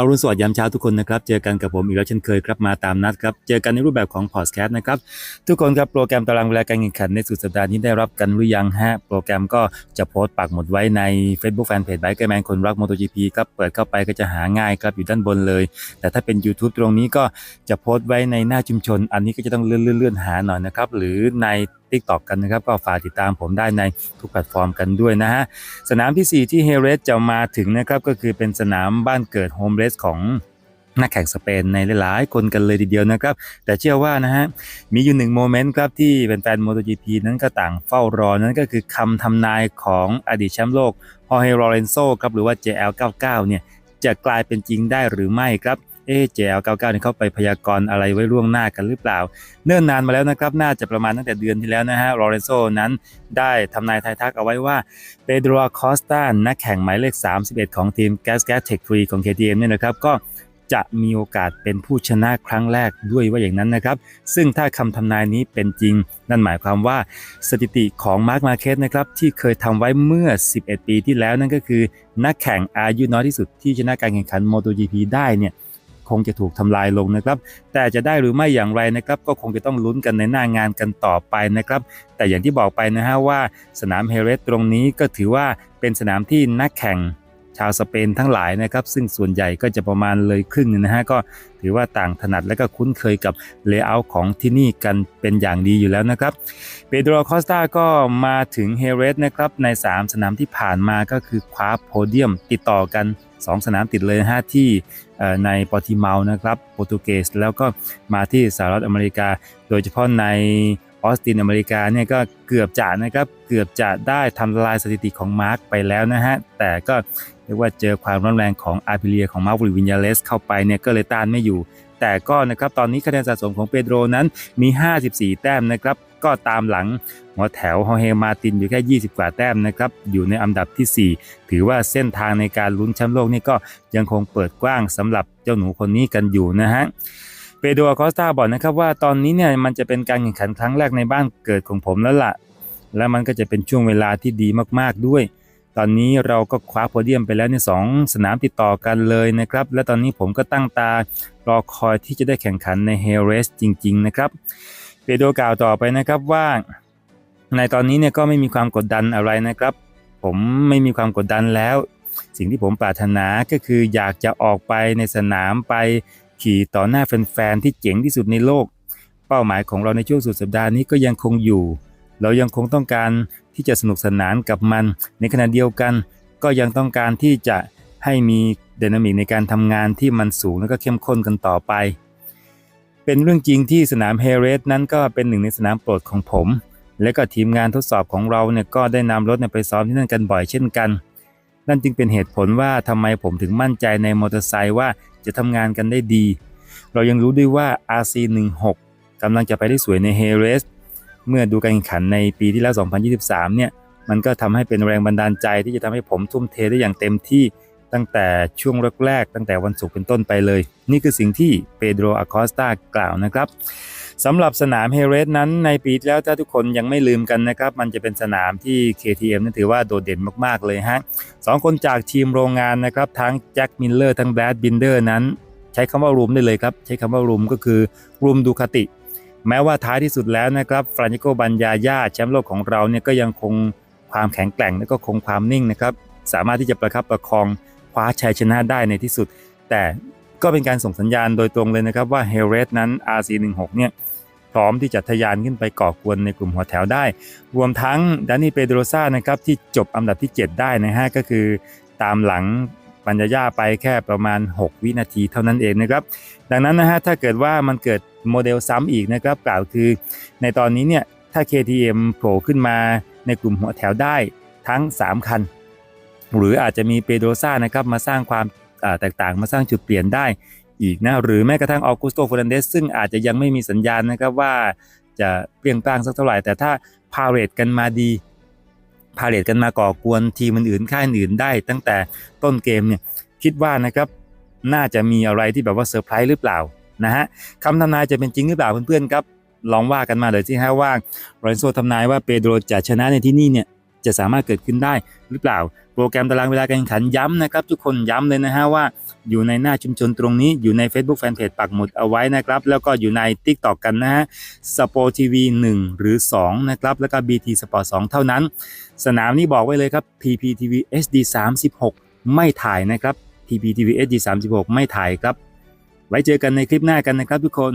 อรุณสวัสดิ์ยามเช้าทุกคนนะครับ เจอกันกับผมอีกแล้วเช่นเคยครับมาตามนัดครับ เจอกันในรูปแบบของพอดแคสต์นะครับ ทุกคนครับโปรแกรมตารางเวลาการแข่งขันในสุดสัปดาห์นี้ได้รับกันหรือยังฮะ โปรแกรมก็จะโพสต์ปักหมุดไว้ใน Facebook Fanpage ไบเกอร์แมนคนรัก MotoGP ครับ เปิดเข้าไปก็จะหาง่ายครับอยู่ด้านบนเลย แต่ถ้าเป็น YouTube ตรงนี้ก็จะโพสต์ไว้ในหน้าชุมชน อันนี้ก็จะต้องเลื่อนเลื่อนๆหาหน่อยนะครับ หรือใน t ิ k t o k กันนะครับ ก็ฝากติดตามผมได้ในทุกแพลตฟอร์มกันด้วยนะฮะ สนามที่ 4 ที่เฮเรสจะมาถึงนะครับ ก็คือเป็นสนามบ้านเกิดโฮมเรสของนักแข่งสเปนในหลายๆ คนกันเลยทีเดียวนะครับ แต่เชื่อว่านะฮะ มีอยู่หนึ่งโมเมนต์ครับที่แฟนๆ MotoGP นั้นก็ต่างเฝ้ารอ นั่นก็คือคำทำนายของอดีตแชมป์โลกฮอเฮโรเรนโซครับหรือว่า JL99 เนี่ยจะกลายเป็นจริงได้หรือไม่ครับ เอ๊ JL99 เนี่เขาไปพยากรณ์อะไรไว้ล่วงหน้ากันหรือเปล่า เนิ่นนานมาแล้วนะครับ น่าจะประมาณตั้งแต่เดือนที่แล้วนะฮะโรเรนโซนั้นได้ทำนายทายทักเอาไว้ว่าเปโดรคอสตานักแข่งหมายเลข 31 ของทีม Gas Gas Tech 3ของ KTM เนี่ยนะครับก็จะมีโอกาสเป็นผู้ชนะครั้งแรกด้วยว่าอย่างนั้นนะครับ ซึ่งถ้าคำทำนายนี้เป็นจริง นั่นหมายความว่าสถิติของมาร์ m มาเคสนะครับที่เคยทำไว้เมื่อ 11 ปีที่แล้วนั่นก็คือ นักแข่งอายุน้อยที่สุดที่ชนะการแข่งขัน MotoGP ได้เนี่ย คงจะถูกทำลายลงนะครับ แต่จะได้หรือไม่อย่างไรนะครับ ก็คงจะต้องลุ้นกันในหน้างานกันต่อไปนะครับ แต่อย่างที่บอกไปนะฮะว่าสนามเฮเรสตรงนี้ก็ถือว่าเป็นสนามที่นักแข่ง ชาวสเปนทั้งหลายนะครับ ซึ่งส่วนใหญ่ก็จะประมาณเลยครึ่งนะฮะก็ถือว่าต่างถนัดและก็คุ้นเคยกับเลเยอร์ของที่นี่กันเป็นอย่างดีอยู่แล้วนะครับเปโดรคอสตาก็มาถึงเฮเรสนะครับใน 3 สนามที่ผ่านมาก็คือคว้าโพเดียมติดต่อกัน 2 สนามติดเลยนะฮะที่ในปอติเมานะครับโปรตุเกสแล้วก็มาที่สหรัฐอเมริกา โดยเฉพาะในออสตินอเมริกาเนี่ยก็เกือบจะนะครับเกือบจะได้ทำลายสถิติของมาร์กไปแล้วนะฮะแต่ก็ เรียกว่าเจอความร้อนแรงของอาร์พิเลียของมาร์วิวินยาเลสเข้าไปเนี่ยก็เลยต้านไม่อยู่ แต่ก็นะครับตอนนี้คะแนนสะสมของเปโดรนั้นมี 54 แต้มนะครับก็ตามหลังหัวแถวฮอเฮมาตินอยู่แค่ 20 กว่าแต้มนะครับอยู่ในอันดับที่ 4 ถือว่าเส้นทางในการลุ้นแชมป์โลกนี่ก็ยังคงเปิดกว้างสำหรับเจ้าหนูคนนี้กันอยู่นะฮะเปโดรอคอสตาบอกนะครับว่าตอนนี้เนี่ยมันจะเป็นการแข่งขันครั้งแรกในบ้านเกิดของผมแล้วล่ะและมันก็จะเป็นช่วงเวลาที่ดีมากๆด้วย ตอนนี้เราก็คว้าโพเดียมไปแล้วในสองสนามติดต่อกันเลยนะครับ และตอนนี้ผมก็ตั้งตารอคอยที่จะได้แข่งขันในเฮเรสจริง ๆ นะครับเปโดกล่าวต่อไปนะครับว่า ในตอนนี้เนี่ยก็ไม่มีความกดดันอะไรนะครับ ผมไม่มีความกดดันแล้ว สิ่งที่ผมปรารถนาก็คืออยากจะออกไปในสนามไปขี่ต่อหน้าแฟนๆที่เจ๋งที่สุดในโลก เป้าหมายของเราในช่วงสุดสัปดาห์นี้ก็ยังคงอยู่ เรายังคงต้องการที่จะสนุกสนานกับมัน ในขณะเดียวกัน ก็ยังต้องการที่จะให้มีไดนามิกในการทำงานที่มันสูงและก็เข้มข้นกันต่อไป เป็นเรื่องจริงที่สนามเฮเรสนั้นก็เป็นหนึ่งในสนามโปรดของผม และก็ทีมงานทดสอบของเราเนี่ยก็ได้นำรถไปซ้อมที่นั่นกันบ่อยเช่นกันนั่นจึงเป็นเหตุผลว่าทำไมผมถึงมั่นใจในมอเตอร์ไซค์ว่าจะทำงานกันได้ดี เรายังรู้ด้วยว่า RC16 กำลังจะไปได้สวยในเฮเรส เมื่อดูการแข่งขันในปีที่แล้ว 2023 เนี่ย มันก็ทำให้เป็นแรงบันดาลใจที่จะทำให้ผมทุ่มเทได้อย่างเต็มที่ตั้งแต่ช่วงแรกๆ ตั้งแต่วันศุกร์เป็นต้นไปเลย นี่คือสิ่งที่เปโดรอคอสตากล่าวนะครับสำหรับสนามเฮเรสนั้นในปีที่แล้วถ้าทุกคนยังไม่ลืมกันนะครับ มันจะเป็นสนามที่ KTM นั้นถือว่าโดดเด่นมากๆเลยฮะสองคนจากทีมโรงงานนะครับ ทั้งแจ็คมิลเลอร์ทั้งแบรดบินเดอร์นั้น ใช้คำว่ารูมได้เลยครับ ใช้คำว่ารูมก็คือรูมดูคาติ แม้ว่าท้ายที่สุดแล้วนะครับฟรานิโกบันยาย่าแชมป์โลกของเราเนี่ยก็ยังคงความแข็งแกร่งและก็คงความนิ่งนะครับ สามารถที่จะประคับประคองคว้าชัยชนะได้ในที่สุด แต่ก็เป็นการส่งสัญญาณโดยตรงเลยนะครับว่าเฮเรสนั้น RC16 เนี่ยพร้อมที่จะทะยานขึ้นไปก่อกวนในกลุ่มหัวแถวได้ รวมทั้งดานี่เปโดรซ่านะครับที่จบอันดับที่ 7 ได้นะฮะก็คือตามหลังปัญญาย่าไปแค่ประมาณ 6 วินาทีเท่านั้นเองนะครับ ดังนั้นนะฮะถ้าเกิดว่ามันเกิดโมเดลซ้ำอีกนะครับกล่าวคือ ในตอนนี้เนี่ยถ้า KTM โผล่ขึ้นมาในกลุ่มหัวแถวได้ทั้ง 3 คัน หรืออาจจะมีเปโดซ่านะครับมาสร้างความแตกต่างมาสร้างจุดเปลี่ยนได้อีกนะหรือแม้กระทั่งออกุสโตฟรนเดสซึ่งอาจจะยังไม่มีสัญญาณนะครับว่าจะเปลี่ยงปลางสักเท่าไหร่ แต่ถ้าพาเรตกันมาดี พาเลตกันมาก่อกวนทีมอื่นๆค่ายอื่นได้ ตั้งแต่ต้นเกมเนี่ยคิดว่านะครับน่าจะมีอะไรที่แบบว่าเซอร์ไพรส์หรือเปล่า นะฮะคำทำนายจะเป็นจริงหรือเปล่าเพื่อนๆครับ ลองว่ากันมาเลยที่ฮะว่าโรนโซทำนายว่าเปโดรจะชนะในที่นี่เนี่ยจะสามารถเกิดขึ้นได้หรือเปล่า โปรแกรมตารางเวลาการแข่งขันย้ำนะครับ ทุกคนย้ำเลยนะฮะว่าอยู่ในหน้าชุมชนตรงนี้อยู่ใน Facebook Fanpage ปักหมุดเอาไว้นะครับ แล้วก็อยู่ใน TikTok กันนะฮะสปอร์ทีวี1หรือ 2 นะครับ แล้วก็ BT Sport 2 เท่านั้น สนามนี้บอกไว้เลยครับ PPTV HD 36 ไม่ถ่ายนะครับ PPTV HD 36 ไม่ถ่ายครับ ไว้เจอกันในคลิปหน้ากันนะครับทุกคน